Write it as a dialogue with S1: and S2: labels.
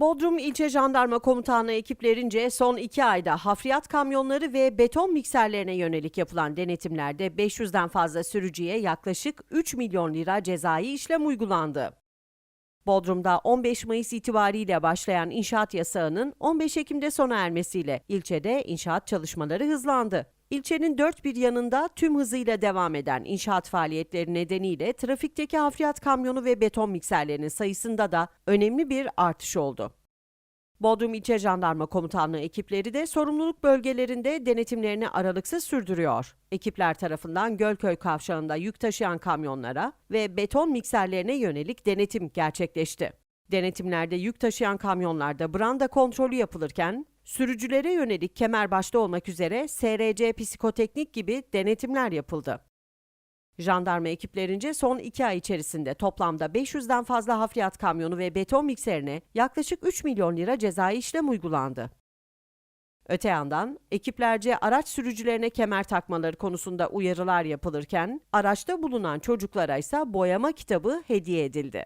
S1: Bodrum İlçe Jandarma Komutanlığı ekiplerince son iki ayda hafriyat kamyonları ve beton mikserlerine yönelik yapılan denetimlerde 500'den fazla sürücüye yaklaşık 3 milyon lira cezai işlem uygulandı. Bodrum'da 15 Mayıs itibariyle başlayan inşaat yasağının 15 Ekim'de sona ermesiyle ilçede inşaat çalışmaları hızlandı. İlçenin dört bir yanında tüm hızıyla devam eden inşaat faaliyetleri nedeniyle trafikteki hafriyat kamyonu ve beton mikserlerinin sayısında da önemli bir artış oldu. Bodrum İlçe Jandarma Komutanlığı ekipleri de sorumluluk bölgelerinde denetimlerini aralıksız sürdürüyor. Ekipler tarafından Gölköy kavşağında yük taşıyan kamyonlara ve beton mikserlerine yönelik denetim gerçekleşti. Denetimlerde yük taşıyan kamyonlarda branda kontrolü yapılırken sürücülere yönelik kemer başta olmak üzere SRC psikoteknik gibi denetimler yapıldı. Jandarma ekiplerince son iki ay içerisinde toplamda 500'den fazla hafriyat kamyonu ve beton mikserine yaklaşık 3 milyon lira cezai işlem uygulandı. Öte yandan ekiplerce araç sürücülerine kemer takmaları konusunda uyarılar yapılırken araçta bulunan çocuklara ise boyama kitabı hediye edildi.